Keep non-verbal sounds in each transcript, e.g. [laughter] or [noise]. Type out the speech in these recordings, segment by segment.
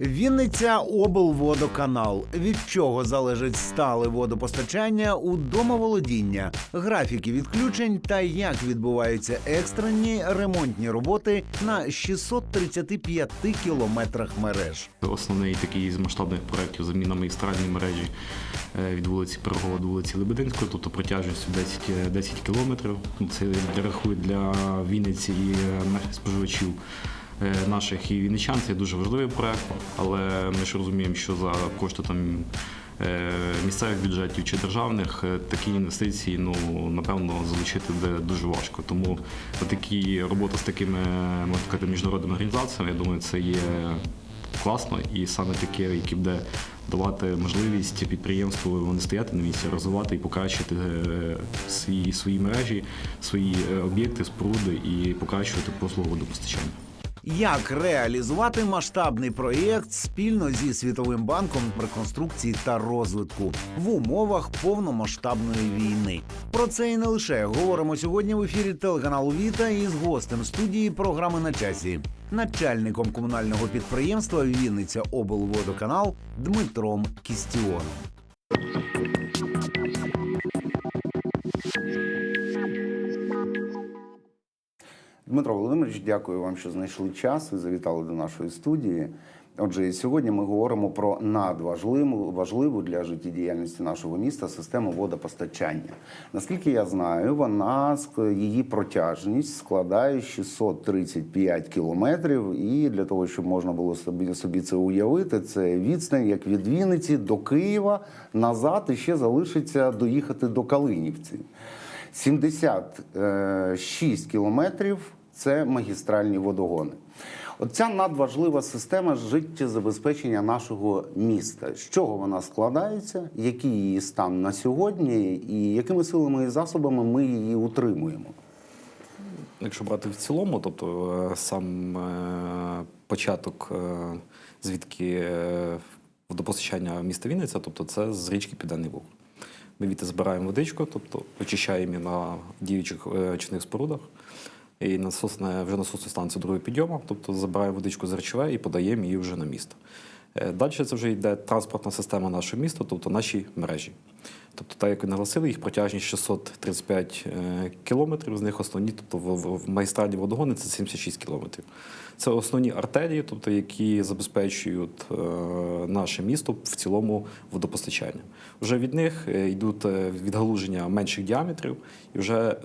Вінниця облводоканал. Від чого залежить стале водопостачання у домоволодіння, графіки відключень та як відбуваються екстрені ремонтні роботи на 635 кілометрах мереж. Основний такий з масштабних проєктів заміна магістральної мережі е, від вулиці Пирогова до вулиці Лебединської, тобто протяжністю 10, е, 10 кілометрів. Ну, Це рахує для Вінниці і е, наших споживачів е, наших і вінничан. Це дуже важливий проєкт, але ми ж розуміємо, що за кошти там. е, Місцевих бюджетів чи державних е, такі інвестиції, ну напевно, залучити буде дуже важко. Тому такі робота з такими сказати, міжнародними організаціями, я думаю, це є класно і саме таке, яке буде давати можливість підприємству не стояти на місці, розвивати і покращити е, свої, свої мережі, свої е, об'єкти, споруди і покращувати послугу водопостачання. Як реалізувати масштабний проєкт спільно зі Світовим банком реконструкції та розвитку в умовах повномасштабної війни? Про це і не лише говоримо сьогодні в ефірі телеканалу Віта із гостем студії програми на часі, начальником комунального підприємства Вінниця облводоканал Дмитром Кістіоном. Дмитро Володимирович, дякую вам, що знайшли час і завітали до нашої студії. Отже, сьогодні ми говоримо про надважливу важливу для життєдіяльності нашого міста систему водопостачання. Наскільки я знаю, вона її протяжність складає 635 кілометрів. І для того, щоб можна було собі, собі це уявити, це відстань як від Вінниці до Києва назад і ще залишиться доїхати до Калинівці. 76 кілометрів це магістральні водогони. Оця надважлива система життєзабезпечення нашого міста. З чого вона складається, який її стан на сьогодні, і якими силами і засобами ми її утримуємо? Якщо брати в цілому, тобто е, сам е, початок, е, звідки водопостачання міста Вінниця, тобто це з річки Південний Буг. Ми відти збираємо водичку, тобто очищаємо на діючих очисних спорудах. І насосна, вже насосну станцію другого підйому, тобто забираємо водичку з речове і подаємо її вже на місто. Е, Далі це вже йде транспортна система нашого міста, тобто наші мережі. Тобто, так як ви наголосили, їх протяжність 635 е, кілометрів, з них основні, тобто в, в водогони це 76 кілометрів. Це основні артерії, тобто, які забезпечують е, наше місто в цілому водопостачання. Вже від них йдуть відгалуження менших діаметрів, і вже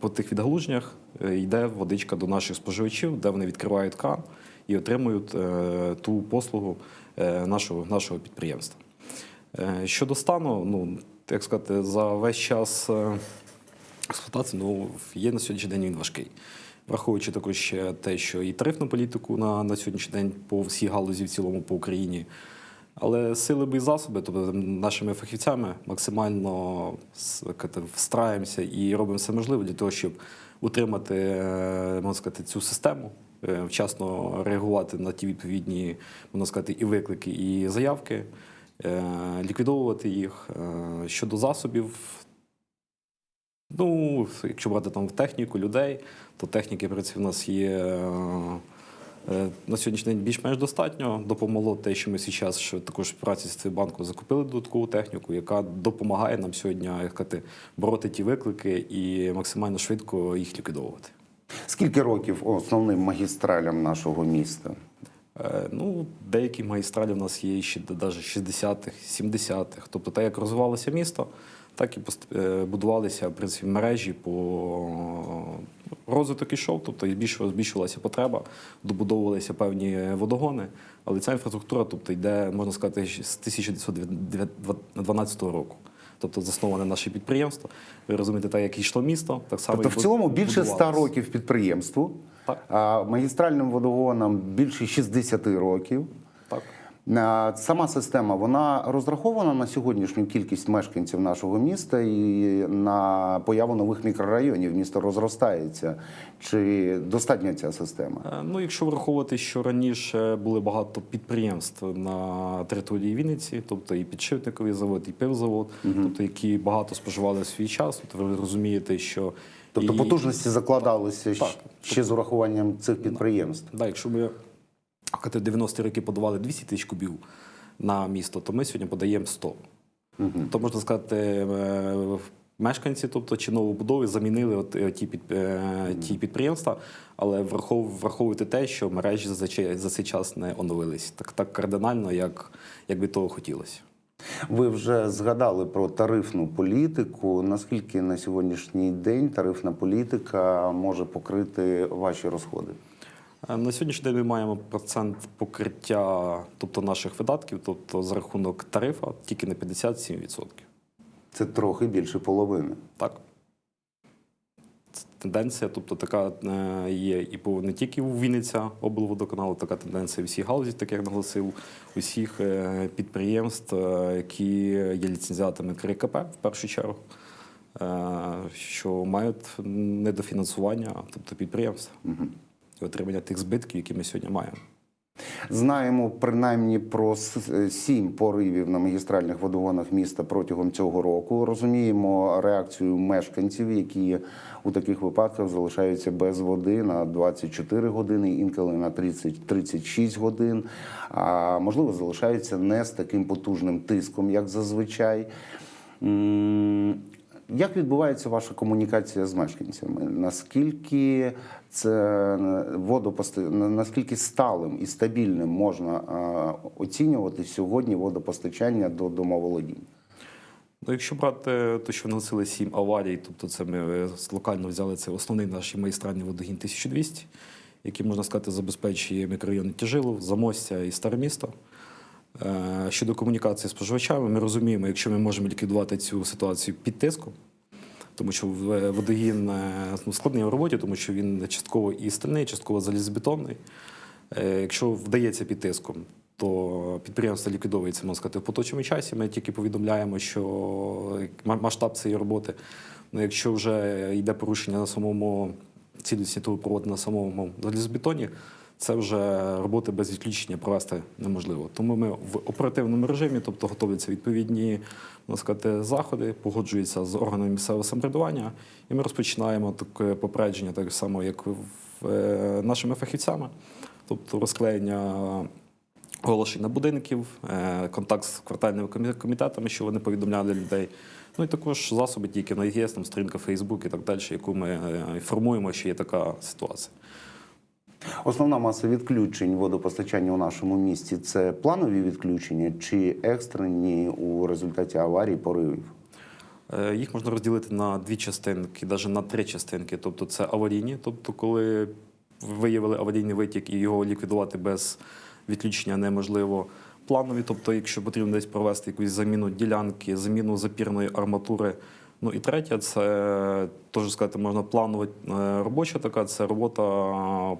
по тих відгалуженнях йде водичка до наших споживачів, де вони відкривають кран і отримують е, ту послугу е, нашого, нашого підприємства. Е, Щодо стану, ну як сказати, за весь час е, експлуатації ну, є на сьогоднішній день він важкий. Враховуючи також те, що і тарифну політику на, на сьогоднішній день по всій галузі в цілому по Україні. Але сили би і засоби, тобто нашими фахівцями, максимально встраємося і робимо все можливе для того, щоб утримати е, можна сказати, цю систему, е, вчасно реагувати на ті відповідні можна сказати, і виклики, і заявки, е, ліквідовувати їх. Щодо засобів, Ну, якщо брати там техніку людей, то техніки принципі, в нас є на сьогоднішній день більш-менш достатньо. Допомогло те, що ми зараз що також в праці з цим банком закупили додаткову техніку, яка допомагає нам сьогодні як сказати, бороти ті виклики і максимально швидко їх ліквідовувати. Скільки років основним магістралям нашого міста? Е, Ну, деякі магістралі в нас є ще навіть 60-х, 70-х. Тобто, так як розвивалося місто, так і е, будувалися в принципі, мережі по розвиток ішов, тобто і збільшувалася, потреба, добудовувалися певні водогони. Але ця інфраструктура тобто, йде, можна сказати, з 1912 року. Тобто засноване наше підприємство. Ви розумієте, так як йшло місто, так само Тобто і в цілому більше 100 років підприємству, Так. а магістральним водогонам більше 60 років. Так. А Сама система вона розрахована на сьогоднішню кількість мешканців нашого міста і на появу нових мікрорайонів. Місто розростається. Чи достатня ця система? Е, Ну, якщо враховувати, що раніше були багато підприємств на території Вінниці, тобто і підшипниковий завод, і пивзавод, тобто які багато споживали свій час, тобто ви розумієте, що Тобто і- потужності закладалися Так. ще з урахуванням цих підприємств. Да, якщо ми А коли 90-ті роки подавали 200 тисяч кубів на місто, то ми сьогодні подаємо 100. То можна сказати, е, мешканці, тобто чи новобудови, замінили от, е, ті, під, е, ті підприємства, але врахов, враховуйте те, що мережі за цей час не оновились так, так кардинально, як, як би того хотілося. Ви вже згадали про тарифну політику. Наскільки на сьогоднішній день тарифна політика може покрити ваші розходи? Е, На сьогоднішній день ми маємо процент покриття тобто наших видатків, тобто за рахунок тарифа, тільки на 57%. Це трохи більше половини. Так. Це тенденція, тобто така е, є і по не тільки у Вінниця облводоканалу, така тенденція у всіх галузі, так як наголосив, усіх е, підприємств, які є ліцензіатами КРКП в першу чергу, що мають недофінансування, тобто підприємств і отримання тих збитків, які ми сьогодні маємо. Знаємо принаймні про е, сім поривів на магістральних водогонах міста протягом цього року. Розуміємо реакцію мешканців, які у таких випадках залишаються без води на 24 години, інколи на 30-36 годин. А можливо, залишаються не з таким потужним тиском, як зазвичай. Як відбувається ваша комунікація з мешканцями? Наскільки це е, водопости... на- наскільки сталим і стабільним можна е, оцінювати сьогодні водопостачання до домоволодінь? Ну, якщо брати те, що наносили сім аварій, тобто це ми е, локально взяли це основний наш магістральний водогін 1200, який, можна сказати, забезпечує мікрорайони Тяжилов, Замостя і Старе місто. Е, Щодо комунікації з споживачами, ми розуміємо, якщо ми можемо ліквідувати цю ситуацію під тиском, тому що водогін е, ну, складний в роботі, тому що він частково і стальний, частково залізобетонний. Е, Якщо вдається під тиском, то підприємство ліквідовується, можна сказати, в поточному часі. Ми тільки повідомляємо, що масштаб цієї роботи. Ну, якщо вже йде порушення на самому цілісні трубопроводу на самому залізобетоні, це вже роботи без відключення провести неможливо. Тому ми в оперативному режимі, тобто готуються відповідні сказати, заходи, погоджуються з органами місцевого самоврядування, і ми розпочинаємо таке попередження, так само, як в, е, нашими фахівцями, тобто розклеєння оголошення будинків, е, контакт з квартальними комітетами, що вони повідомляли людей. Ну і також засоби тільки на ЄС, там сторінка Фейсбук і так далі, яку ми е, інформуємо, що є така ситуація. Основна маса відключень водопостачання у нашому місті це планові відключення чи екстрені у результаті аварій поривів? Е, Їх можна розділити на дві частинки, навіть на три частинки. Тобто це аварійні, тобто коли виявили аварійний витік і його ліквідувати без відключення неможливо. Планові, тобто, якщо потрібно десь провести якусь заміну ділянки, заміну запірної арматури. Ну і третє, це теж сказати, можна планова е, робоча така, це робота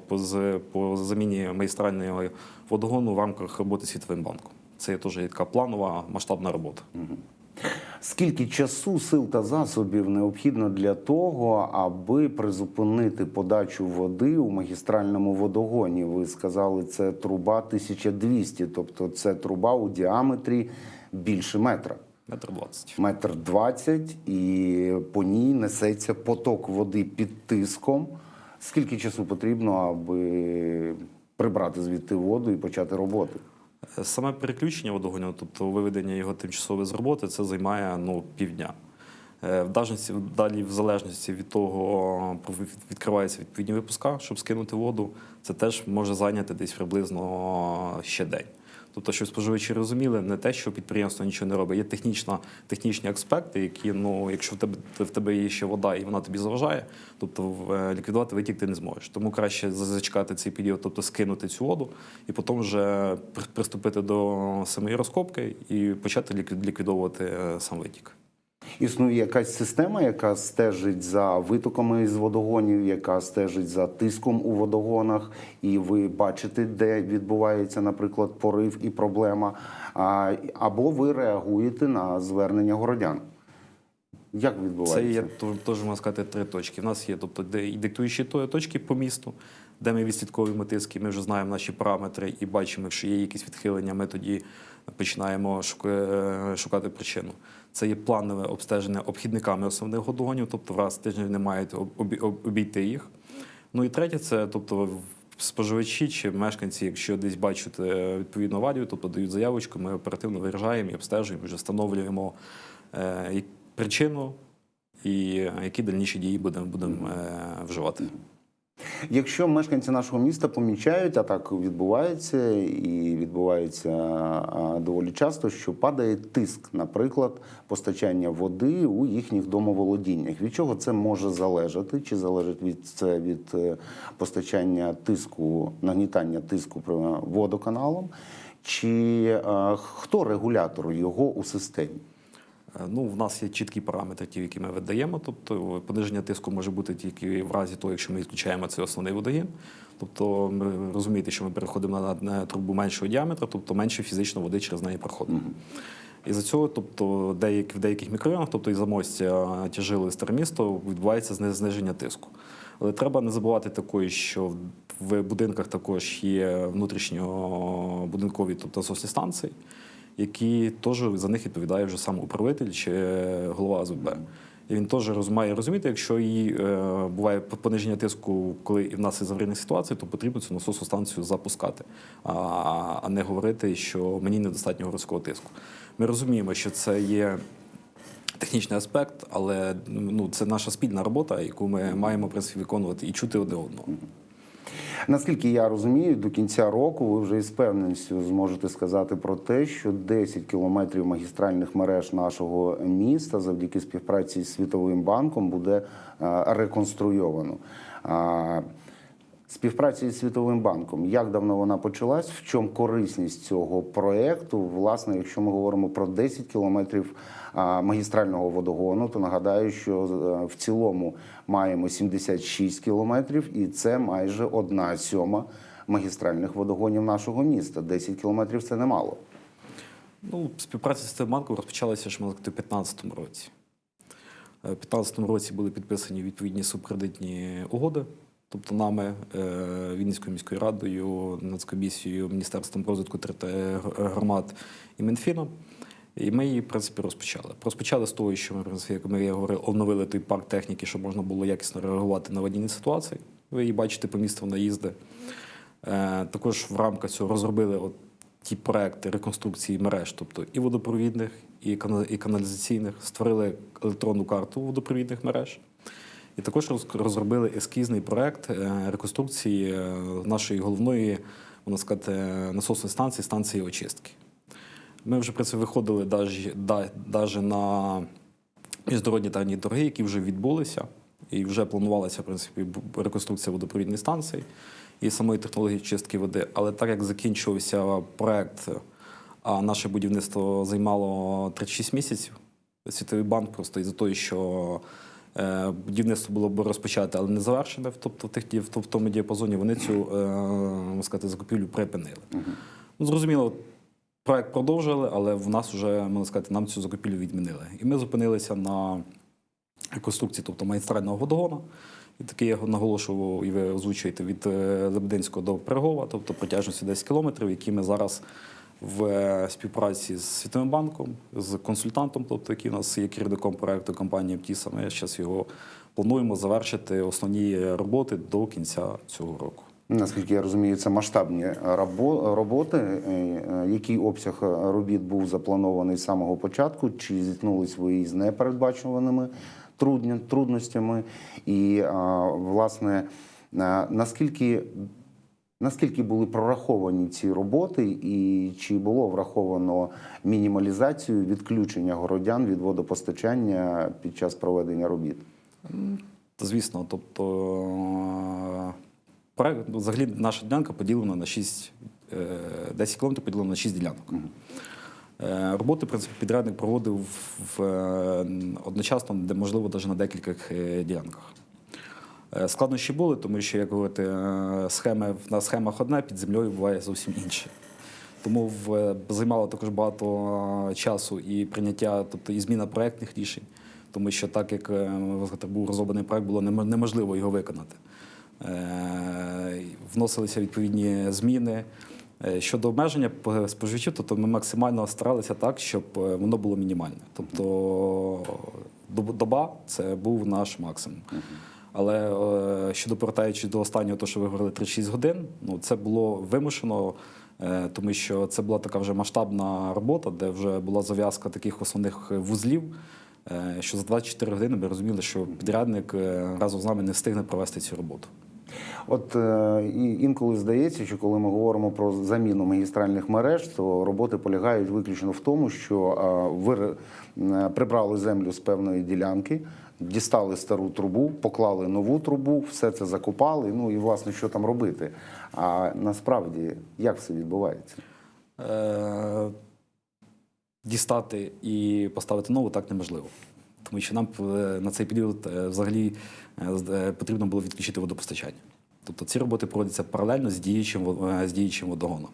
по, з- по заміні магістрального водогону в рамках роботи Світовим банком. Це є теж така планова масштабна робота. Скільки часу, сил та засобів необхідно для того, аби призупинити подачу води у магістральному водогоні? Ви сказали, це труба 1200, тобто це труба у діаметрі більше метра. Метр двадцять. Метр двадцять, і по ній несеться поток води під тиском. Скільки часу потрібно, аби прибрати звідти воду і почати роботу? Саме переключення водогону, тобто виведення його тимчасово з роботи, це займає ну, півдня. Е, В дажності, далі, в залежності від того, від- відкриваються відповідні випуска, щоб скинути воду, це теж може зайняти десь приблизно ще день. Тобто, щоб споживачі розуміли, не те, що підприємство нічого не робить. Є технічна, технічні аспекти, які, ну, якщо в тебе, в тебе є ще вода і вона тобі заважає, тобто е, ліквідувати витік ти не зможеш. Тому краще зачекати цей період, тобто скинути цю воду, і потім вже при- приступити до самої розкопки і почати ліквід- ліквідовувати е, сам витік. Існує якась система, яка стежить за витоками з водогонів, яка стежить за тиском у водогонах, і ви бачите, де відбувається, наприклад, порив і проблема. Або ви реагуєте на звернення городян. Як відбувається? Це є теж можна сказати три точки. У нас є тобто, де і диктуючі точки по місту, де ми відслідковуємо тиски, ми вже знаємо наші параметри і бачимо, якщо є якісь відхилення, ми тоді починаємо е, шукати причину. Це є планове обстеження обхідниками основних водогонів, тобто раз в тиждень не мають об- обі- об- обійти їх. Ну і третє, це тобто споживачі чи мешканці, якщо десь бачать е, відповідну аварію, то подають заявочку, ми оперативно виїжджаємо і обстежуємо, вже встановлюємо е, причину і які дальніші дії будемо будемо вживати. Якщо мешканці нашого міста помічають, а так відбувається, і відбувається доволі часто, що падає тиск, наприклад, постачання води у їхніх домоволодіннях. Від чого це може залежати? Чи залежить від це від е, постачання тиску, нагнітання тиску водоканалом? Чи е, хто регулятор його у системі? Е, Ну, в нас є чіткі параметри, ті, які ми видаємо. Тобто пониження тиску може бути тільки в разі того, якщо ми відключаємо цей основний водогін. Тобто, ми розумієте, що ми переходимо на, на трубу меншого діаметру, тобто менше фізично води через неї проходить. І за цього, тобто, деяк, в деяких мікрорайонах, тобто і замостя тяжили старе місто, відбувається зниження тиску. Але треба не забувати такої, що в будинках також є внутрішньобудинкові, тобто насосні станції, які теж за них відповідає вже сам управитель чи голова АЗБ. І він теж має розуміти, якщо і е, буває пониження тиску, коли і в нас є аварійна ситуація, то потрібно цю насосну станцію запускати, а, а не говорити, що мені недостатньо городського тиску. Ми розуміємо, що це є технічний аспект, але ну, це наша спільна робота, яку ми маємо в принципі, виконувати і чути одне одного. Наскільки я розумію, до кінця року ви вже із певністю зможете сказати про те, що 10 кілометрів магістральних мереж нашого міста завдяки співпраці з Світовим банком буде е, реконструйовано. Співпраця із Світовим банком. Як давно вона почалась? В чому корисність цього проекту? Власне, якщо ми говоримо про 10 кілометрів магістрального водогону, то нагадаю, що е, в цілому маємо 76 кілометрів, і це майже одна сьома магістральних водогонів нашого міста. 10 кілометрів це немало. Ну, співпраця з цим банком розпочалася сказати, у 2015 році. Е, У 2015 році були підписані відповідні субкредитні угоди. Тобто нами, е, Вінницькою міською радою, Нацкомісією, Міністерством розвитку громад і Мінфіном. І ми її, в принципі, розпочали. Розпочали з того, що ми, в принципі, як ми говорили, оновили той парк техніки, щоб можна було якісно реагувати на аварійні ситуації. Ви її бачите по місту вона їзди. Е, Також в рамках цього розробили от ті проекти реконструкції мереж, тобто і водопровідних, і каналізаційних, створили електронну карту водопровідних мереж. І також роз- розробили ескізний проект е, реконструкції е, нашої головної, можна сказати, насосної станції, станції очистки. Ми вже про це виходили навіть на міжнародні тарні торги, які вже відбулися, і вже планувалася в принципі реконструкція водопровідної станції і самої технології чистки води. Але так як закінчувався проект, а наше будівництво займало 36 місяців, Світовий банк просто із-за того, що е, будівництво було б розпочате, але не завершене, тобто в, тих, в тому діапазоні вони цю е, можна сказати, закупівлю припинили. Ну, зрозуміло, проект продовжили, але в нас вже, можна сказати, нам цю закупівлю відмінили. І ми зупинилися на реконструкції, тобто магістрального водогону. І такий я наголошував, і ви озвучуєте від е, Лебединського до Пирогова, тобто протяжністю 10 кілометрів, які ми зараз в е, співпраці з Світовим банком, з консультантом, тобто який у нас є керівником проекту компанії МТІСа, ми зараз його плануємо завершити основні роботи до кінця цього року. Наскільки я розумію, це масштабні роботи. Е, е, Який обсяг робіт був запланований з самого початку? Чи зіткнулись ви із непередбачуваними трудностями? І власне наскільки, наскільки були прораховані ці роботи, і чи було враховано мінімалізацію відключення городян від водопостачання під час проведення робіт? Звісно, тобто е, взагалі наша ділянка поділена на 6, е, 10 кілометрів поділена на 6 ділянок. Е, Роботи, в принципі, підрядник проводив в, е, одночасно, де можливо, навіть на декількох е, ділянках. Е, Складнощі були, тому що, як говорити, е, схеми на схемах одне, під землею буває зовсім інше. Тому в, е, займало також багато е, часу і прийняття, тобто і зміна проєктних рішень, тому що так як е, був розроблений проєкт, було неможливо його виконати. Е, Вносилися відповідні зміни. Е, Щодо обмеження споживачів, тобто ми максимально старалися так, щоб е, воно було мінімальне. Тобто доба це був наш максимум. Але щодо повертаючись до останнього, то що ви говорили 36 годин, ну це було вимушено, тому що це була така вже масштабна робота, де вже була зав'язка таких основних вузлів. Що за 24 години ми розуміли, що підрядник разом з нами не встигне провести цю роботу. От е, і- інколи здається, що коли ми говоримо про заміну магістральних мереж, то роботи полягають виключно в тому, що е, ви е, прибрали землю з певної ділянки, дістали стару трубу, поклали нову трубу, все це закопали. Ну і власне що там робити. А насправді як все відбувається? Е, дістати і поставити нову так неможливо. Тому що нам е, на цей період е, взагалі е, потрібно було відключити водопостачання. Тобто ці роботи проводяться паралельно з діючим, з діючим водогоном.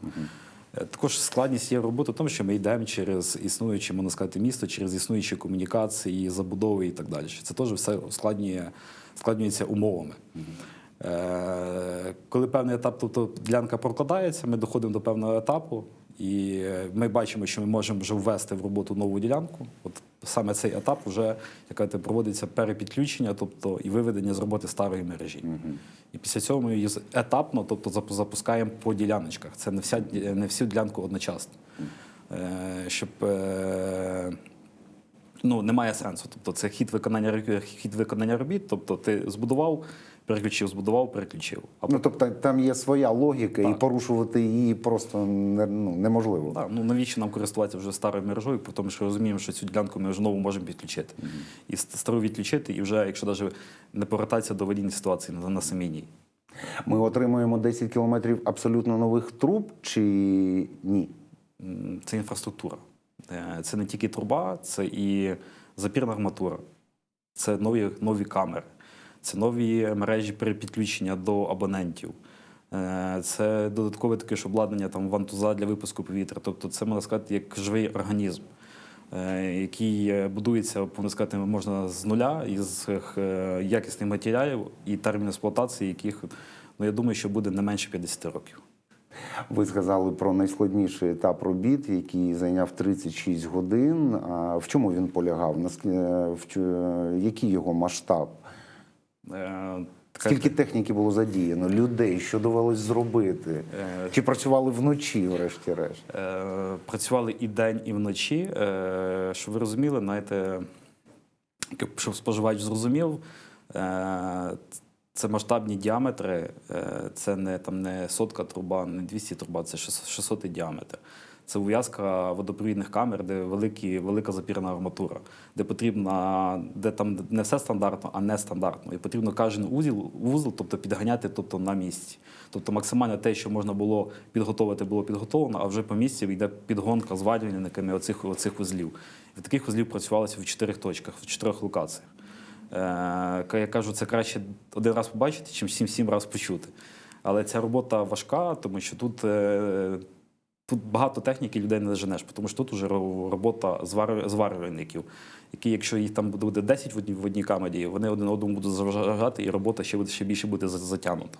Також складність цієї роботи в тому, що ми йдемо через існуюче, можна сказати, місто, через існуючі комунікації, забудови і так далі. Це теж все ускладнює, складнюється умовами. Коли певний етап, тобто ділянка прокладається, ми доходимо до певного етапу, і е, ми бачимо, що ми можемо вже ввести в роботу нову ділянку. От саме цей етап вже яка проводиться перепідключення, тобто і виведення з роботи старої мережі. І після цього ми її етапно, тобто запускаємо по діляночках. Це не вся не всю ділянку одночасно. Е, Щоб е, ну, немає сенсу. Тобто це хід виконання хід виконання робіт. Тобто ти збудував, переключив, збудував, переключив. А Ну тобто там є своя логіка, і порушувати її просто не, ну, неможливо. Так, ну навіщо нам користуватися вже старою мережою, при тому що розуміємо, що цю ділянку ми вже нову можемо підключити. І стару відключити, і вже, якщо навіть не повертатися до аварійної ситуації на, на самій ній. Ми отримуємо 10 кілометрів абсолютно нових труб чи ні? Це інфраструктура. Е, Це не тільки труба, це і запірна арматура, це нові, нові камери, це нові мережі перепідключення до абонентів. Е, Це додаткове таке ж обладнання там вантуза для випуску повітря. Тобто це можна сказати як живий організм, е, який е, будується, можна сказати, можна з нуля із якісних матеріалів і термін експлуатації, яких ну я думаю, що буде не менше 50 років. Ви сказали про найскладніший етап робіт, який зайняв 36 годин. А в чому він полягав? Чо- його масштаб? Е, Скільки техніки було задіяно, людей, що довелось зробити? Е, Чи працювали вночі, врешті-решт? Е, працювали і день, і вночі. Щоб ви розуміли, знаєте, щоб споживач зрозумів, це масштабні діаметри, це не, там, не сотка труба, не 200 труба, це 600 діаметр. Це ув'язка водопровідних камер, де великі, велика запірна арматура, де потрібно, де там не все стандартно, а не стандартно. І потрібно кожен узіл, вузол, тобто підганяти тобто, на місці. Тобто максимально те, що можна було підготовити, було підготовлено, а вже по місці йде підгонка зварювальниками оцих, оцих вузлів. І таких вузлів працювалося в чотирьох точках, в чотирьох локаціях. Е, Я кажу, це краще один раз побачити, чим сім-сім раз почути. Але ця робота важка, тому що тут, е, тут багато техніки людей не заженеш, тому що тут вже робота зварювальників, які, якщо їх там буде 10 в одній, в одній камері, вони один одному будуть заважати, і робота ще буде ще більше буде за- затягнута.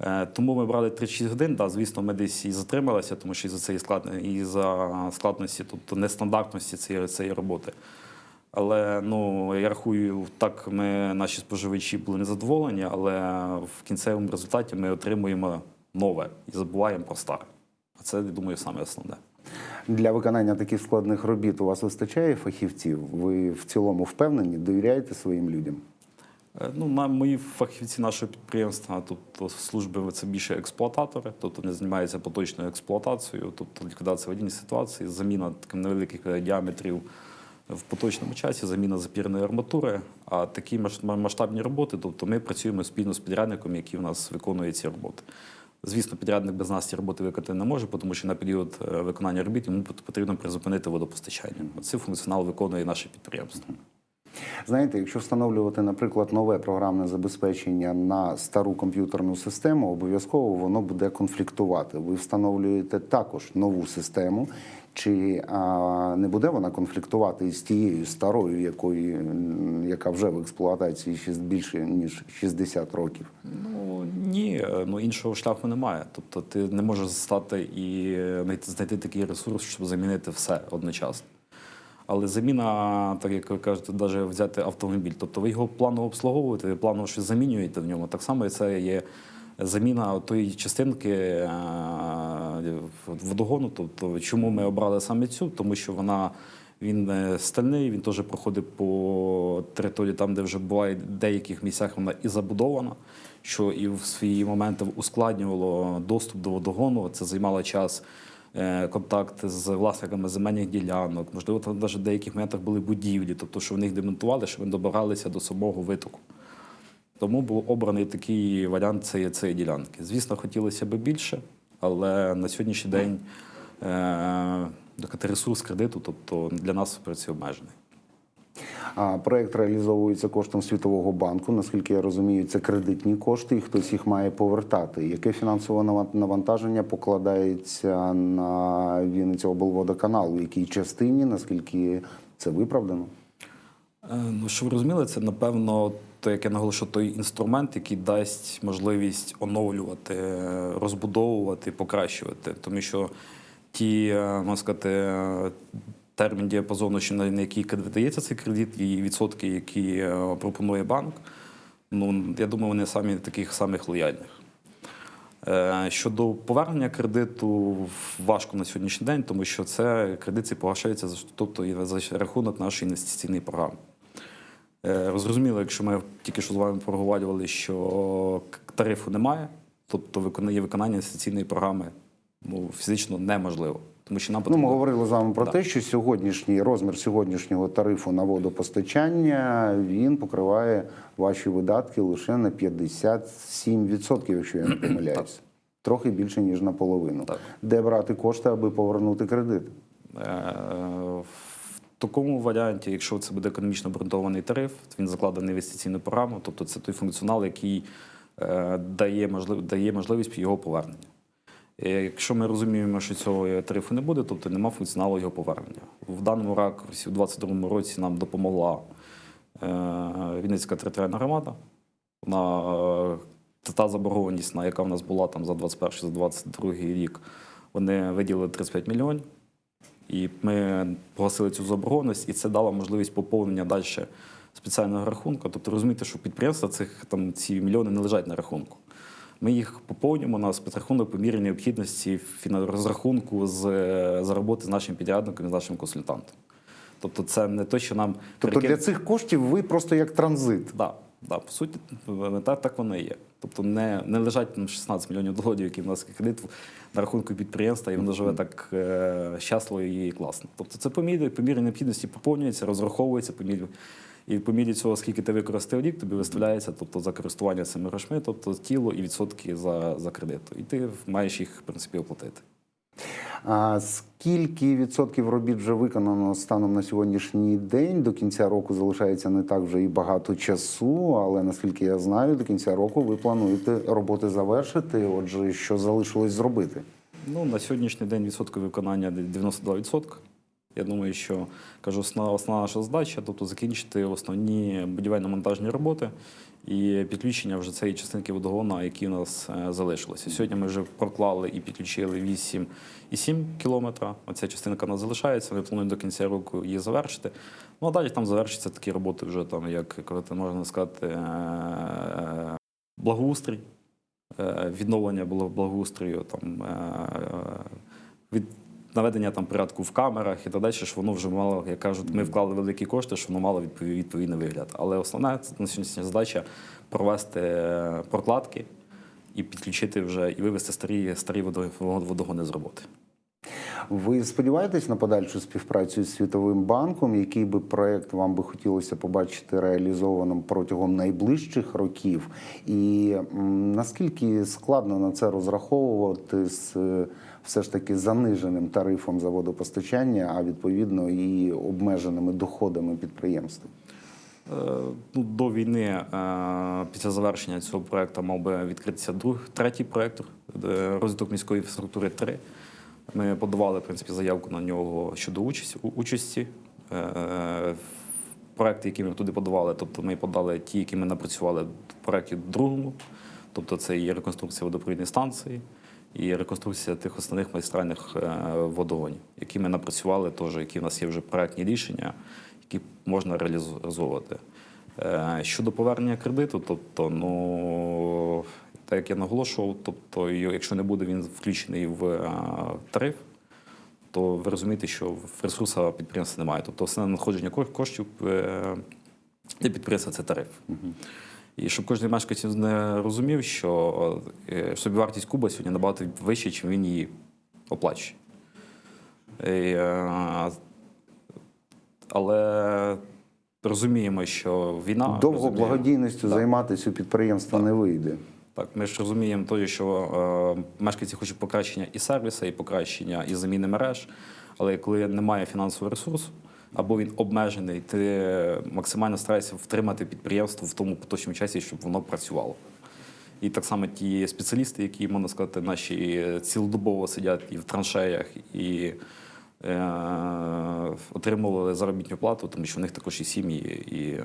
Е, Тому ми брали 36 годин. Да, звісно, ми десь і затрималися, тому що і за цієї і за складності, тобто нестандартності цієї, цієї роботи. Але ну я рахую, так ми наші споживачі були незадоволені, але в кінцевому результаті ми отримуємо нове і забуваємо про старе. Це, я думаю, саме основне. Для виконання таких складних робіт у вас вистачає фахівців? Ви в цілому впевнені, довіряєте своїм людям? Е, Ну, мої фахівці нашого підприємства, тобто служби це більше експлуататори, тобто не займаються поточною експлуатацією, тобто ліквідація аварійної ситуації, заміна таких невеликих е, діаметрів в поточному часі, заміна запірної арматури. А такі масштабні роботи, тобто ми працюємо спільно з підрядником, який у нас виконує ці роботи. Звісно, підрядник без нас ці роботи виконати не може, тому що на період е, виконання робіт йому пот- потрібно призупинити водопостачання. Цей функціонал виконує наше підприємство. Знаєте, якщо встановлювати, наприклад, нове програмне забезпечення на стару комп'ютерну систему, обов'язково воно буде конфліктувати. Ви встановлюєте також нову систему. Чи а, не буде вона конфліктувати із тією старою, якої, яка вже в експлуатації більше ніж 60 років? Ну ні, е, ну іншого шляху немає. Тобто ти не можеш стати і знайти, знайти такий ресурс, щоб замінити все одночасно. Але заміна, так як ви кажете, навіть взяти автомобіль. Тобто ви його планово обслуговуєте, ви планово щось замінюєте в ньому. Так само це є заміна тої частинки е, водогону. Тобто, чому ми обрали саме цю? Тому що вона. Він е, стальний, він теж проходить по території, там, де вже буває в деяких місцях вона і забудована, що і в свої моменти ускладнювало доступ до водогону. Це займало час контакт з власниками земельних ділянок. Можливо, там навіть в деяких моментах були будівлі, тобто, що вони їх демонтували, що вони добиралися до самого витоку. Тому був обраний такий варіант цієї, цієї ділянки. Звісно, хотілося б більше, але на сьогоднішній день е, ресурс кредиту, тобто для нас працює обмежений. Проект реалізовується коштом Світового банку. Наскільки я розумію, це кредитні кошти, і хтось їх має повертати. Яке фінансове навантаження покладається на Вінниця облводоканал? В якій частині? Наскільки це виправдано? Е, Ну, що ви розуміли, це напевно, то, як я наголошу, той інструмент, який дасть можливість оновлювати, е, розбудовувати, покращувати. Тому що ті, е, можна сказати, термін діапазону, що на який видається цей кредит, і відсотки, які е, пропонує банк, ну я думаю, вони самі таких самих лояльних. Е, Щодо повернення кредиту важко на сьогоднішній день, тому що це кредит цей за тобто за рахунок нашої інвестиційної програми. Е, Зрозуміло, якщо ми тільки що з вами проговорювали, що тарифу немає, тобто виконання виконання інвестиційної програми ну, фізично неможливо. Тому що нам Ну, ми говорили з вами про Да. те, що сьогоднішній розмір сьогоднішнього тарифу на водопостачання він покриває ваші видатки лише на 57%, якщо я не [clears throat] помиляюся. Трохи більше ніж наполовину. Так. Де брати кошти, аби повернути кредит? Е, В такому варіанті, якщо це буде економічно обґрунтований тариф, він закладений в інвестиційну програму, тобто це той функціонал, який е, дає можливість його повернення. Е, Якщо ми розуміємо, що цього тарифу не буде, тобто нема функціоналу його повернення. В даному ракурсі у 2022 році нам допомогла е, Вінницька територіальна громада. Вона е, та заборгованість, на яка в нас була там за 21 за 22 рік. Вони виділили 35 мільйонів. І ми погасили цю заборгованість, і це дало можливість поповнення далі спеціального рахунку. Тобто розумієте, що підприємства цих там ці мільйони не лежать на рахунку. Ми їх поповнюємо на спецрахунок по мірі необхідності розрахунку з, за роботи з нашим підрядником і з нашим консультантом. Тобто, це не те, що нам Тобто перекид- для цих коштів ви просто як транзит. Да, да, по суті, так, так воно і є. Тобто не, не лежать там 16 мільйонів доларів, які в нас кредит на рахунку підприємства, і воно живе так е, щасливо і класно. Тобто це по мірі, по мірі необхідності поповнюється, розраховується по мірі. І по мірі цього, скільки ти використав рік, тобі виставляється тобто, за користування цими грошми, тобто тіло і відсотки за, за кредит. І ти маєш їх, в принципі, оплатити. А скільки відсотків робіт вже виконано станом на сьогоднішній день? До кінця року залишається не так вже і багато часу, але наскільки я знаю, до кінця року ви плануєте роботи завершити. Отже, що залишилось зробити? Ну, на сьогоднішній день відсотки виконання 92%. Я думаю, що кажу, основна, основна наша задача, тобто закінчити основні будівельно-монтажні роботи і підключення вже цієї частинки водогону, які у нас е, залишилися. Сьогодні ми вже проклали і підключили 8,7 кілометра. Оця частинка у нас залишається. Ми плануємо до кінця року її завершити. Ну а далі там завершаться такі роботи, вже там, як можна сказати, е, благоустрій е, відновлення було благоустрою, там, від наведення там порядку в камерах і так далі, що воно вже мало, як кажуть, ми вклали великі кошти, що воно мало відповідний, вигляд. Але основна на сьогоднішня задача провести е, прокладки і підключити вже і вивести старі, старі водо- водогони з роботи. Ви сподіваєтесь на подальшу співпрацю з Світовим банком? Який би проект вам би хотілося побачити реалізованим протягом найближчих років? І наскільки складно на це розраховувати з е, все ж таки заниженим тарифом за водопостачання, а відповідно і обмеженими доходами підприємств? Е, Ну, до війни, е, після завершення цього проекту, мав би відкритися друг, третій проект розвиток міської інфраструктури 3. Ми подавали в принципі, заявку на нього щодо участі. участі. Е, Проекти, які ми туди подавали, тобто ми подали ті, які ми напрацювали в проєкті другому, тобто це і реконструкція водопровідної станції, і реконструкція тих основних магістральних е, водогонів, які ми напрацювали, теж, які в нас є вже проектні рішення, які можна реалізовувати. Е, Щодо повернення кредиту, тобто, ну так як я наголошував, тобто, якщо не буде він включений в е, тариф, то ви розумієте, що в ресурсу підприємства немає. Тобто основне надходження коштів е, для підприємства це тариф. І щоб кожен мешканець не розумів, що е, собівартість куба сьогодні набагато вища, чим він її оплачує. І, але розуміємо, що війна Довго розуміємо. благодійністю Да. займатися у підприємства не вийде. Так, ми ж розуміємо те, що е, мешканці хочуть покращення і сервісу, і покращення і заміни мереж. Але коли немає фінансового ресурсу, або він обмежений, ти максимально стараєшся втримати підприємство в тому поточному часі, щоб воно працювало. І так само ті спеціалісти, які, можна сказати, наші цілодобово сидять і в траншеях, і е, отримували заробітну плату, тому що в них також і сім'ї, і е,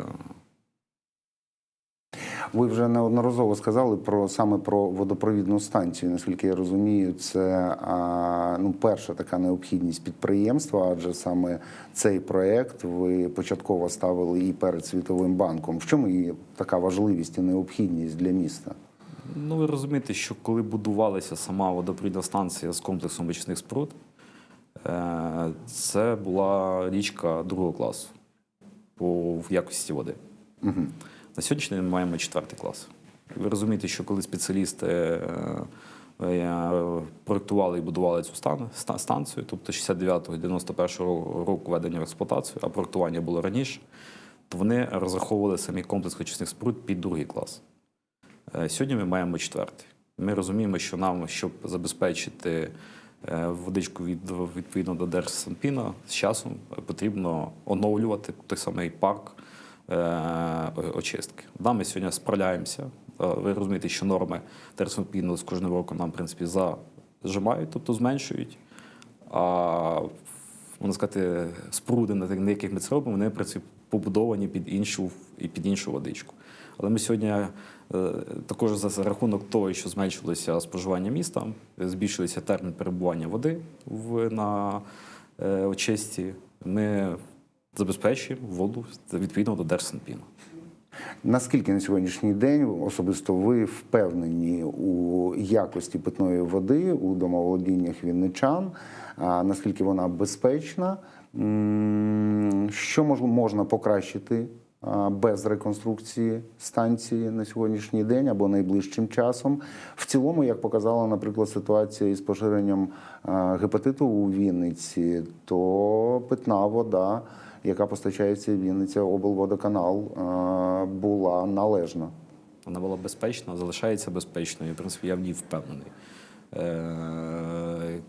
Ви вже неодноразово сказали про саме про водопровідну станцію. Наскільки я розумію, це а, ну, перша така необхідність підприємства, адже саме цей проект ви початково ставили і перед Світовим банком. В чому її така важливість і необхідність для міста? Ну, ви розумієте, що коли будувалася сама водопровідна станція з комплексом очисних споруд, е, це була річка другого класу по якості води. На сьогоднішній день ми маємо четвертий клас. Ви розумієте, що коли спеціалісти е, е, проєктували і будували цю станцію, тобто 69-91 року введення в експлуатацію, а проєктування було раніше, то вони розраховували самі комплекс очисних споруд під другий клас. Е, Сьогодні ми маємо четвертий. Ми розуміємо, що нам, щоб забезпечити водичку від, відповідно до Держсанпіна, з часом потрібно оновлювати той самий парк очистки. Да, ми сьогодні справляємося. Е, Ви розумієте, що норми Держсанпіну з кожним роком нам, в принципі, зажимають, тобто зменшують. А можна сказати, споруди, на яких ми це робимо, вони в принципі, побудовані під іншу і під іншу водичку. Але ми сьогодні е, також за рахунок того, що зменшилося споживання міста, збільшилося термін перебування води в, на е, очисті, ми забезпечуємо воду відповідно до Держсанпіну. Наскільки на сьогоднішній день особисто ви впевнені у якості питної води у домоволодіннях вінничан? А наскільки вона безпечна? Що можна покращити без реконструкції станції на сьогоднішній день або найближчим часом? В цілому, як показала, наприклад, ситуація із поширенням гепатиту у Вінниці, то питна вода яка постачається Вінниця облводоканал, е, була належна. Вона була безпечна, залишається безпечною. В принципі, я в ній впевнений. Е,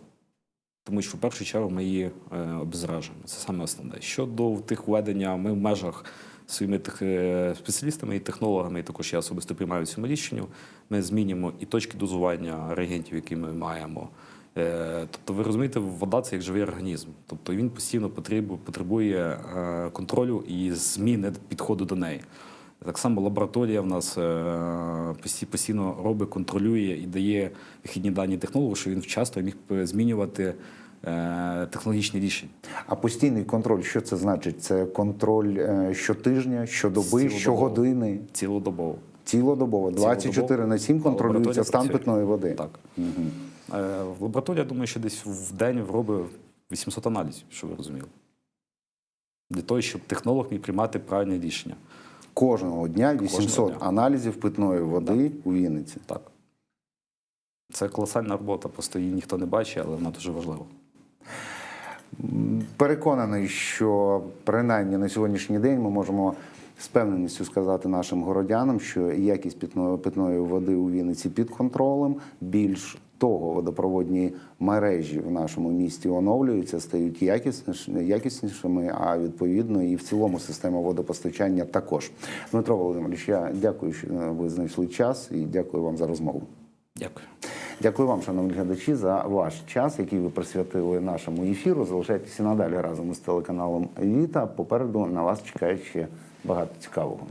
тому що в першу чергу ми її е. Це саме основне. Щодо тих введення, ми в межах своїми тих, спеціалістами і технологами, і також я особисто приймаю цьому рішенню, ми змінюємо і точки дозування реагентів, які ми маємо. Е, Тобто, ви розумієте, вода це як живий організм. Тобто він постійно потребує, е, контролю і зміни підходу до неї. Так само лабораторія в нас е, постійно робить, контролює і дає вихідні дані технологу, що він вчасно міг змінювати технологічні рішення. А постійний контроль, що це значить? Це контроль щотижня, щодоби, щогодини, Цілодобово. цілодобово, 24 на 7 контролюється стан питної води. Так. Е, В лабораторії, я думаю, що десь в день робить 800 аналізів, щоб ви розуміли. Для того, щоб технолог міг приймати правильне рішення. Кожного дня 800 дня. аналізів питної води у Вінниці. Так. Це колосальна робота, просто її ніхто не бачить, але вона дуже важлива. Переконаний, що принаймні на сьогоднішній день ми можемо з певненістю сказати нашим городянам, що якість питної води у Вінниці під контролем. Більш того, водопроводні мережі в нашому місті оновлюються, стають якіснішими, а відповідно і в цілому система водопостачання також. Дмитро Володимирович, я дякую, що ви знайшли час, і дякую вам за розмову. Дякую. Дякую вам, шановні глядачі, за ваш час, який ви присвятили нашому ефіру. Залишайтеся надалі разом із телеканалом Віта. Попереду на вас чекає ще багато цікавого.